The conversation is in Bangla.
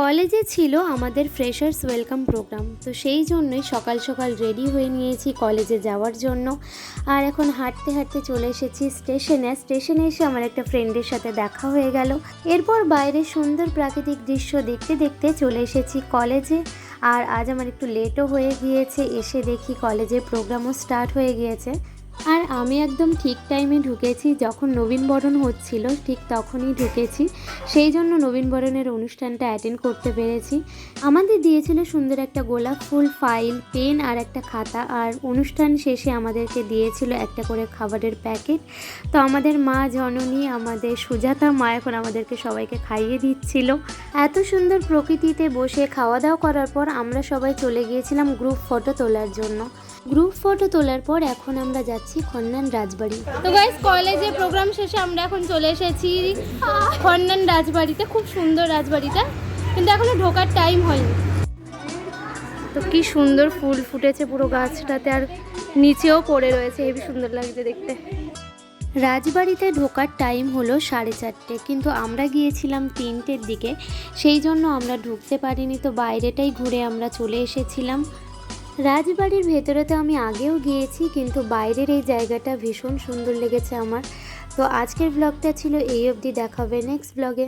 কলেজে ছিল আমাদের ফ্রেশার্স ওয়েলকাম প্রোগ্রাম, তো সেই জন্যই সকাল সকাল রেডি হয়ে নিয়েছি কলেজে যাওয়ার জন্য। আর এখন হাঁটতে হাঁটতে চলে এসেছি স্টেশনে স্টেশনে এসে আমার একটা ফ্রেন্ডের সাথে দেখা হয়ে গেল। এরপর বাইরে সুন্দর প্রাকৃতিক দৃশ্য দেখতে দেখতে চলে এসেছি কলেজে। আর আজ আমার একটু লেটও হয়ে গিয়েছে, এসে দেখি কলেজের প্রোগ্রামও স্টার্ট হয়ে গিয়েছে। আর আমি একদম ঠিক টাইমে ঢুকেছি, যখন নবীনবরণ হচ্ছিল, ঠিক তখনই ঢুকেছি। সেই জন্য নবীনবরণের অনুষ্ঠানটা অ্যাটেন্ড করতে পেরেছি। আমাদের দিয়েছিল সুন্দর একটা গোলাপ ফুল ফাইল পেন আর একটা খাতা। আর অনুষ্ঠান শেষে আমাদেরকে দিয়েছিল একটা করে খাবারের প্যাকেট তো আমাদের মা জননী, আমাদের সুজাতা মা এখন আমাদেরকে সবাইকে খাইয়ে দিচ্ছিল। এত সুন্দর প্রকৃতিতে বসে খাওয়া দাওয়া করার পর আমরা সবাই চলে গিয়েছিলাম গ্রুপ ফটো তোলার জন্য। গ্রুপ ফটো তোলার পর এখন আমরা যাচ্ছি খন্নান রাজবাড়ি। তো গাইস কলেজে প্রোগ্রাম শেষে আমরা এখন চলে এসেছি খন্নান রাজবাড়িতে খুব সুন্দর রাজবাড়িটা। কিন্তু এখনও ঢোকার টাইম হয়নি। তো কি সুন্দর ফুল ফুটেছে পুরো গাছটাতে আর নিচেও পড়ে রয়েছে হেবি সুন্দর লাগছে দেখতে। রাজবাড়িতে ঢোকার টাইম হলো সাড়ে চারটে কিন্তু আমরা গিয়েছিলাম তিনটের দিকে সেই জন্য আমরা ঢুকতে পারিনি তো বাইরেটাই ঘুরে আমরা চলে এসেছিলাম। রাজবাড়ির ভেতরে তো আমি আগেও গিয়েছি, কিন্তু বাইরের এই জায়গাটা ভীষণ সুন্দর লেগেছে আমার। তো আজকের ব্লগটা ছিল এই অবধি দেখাবে নেক্সট ব্লগে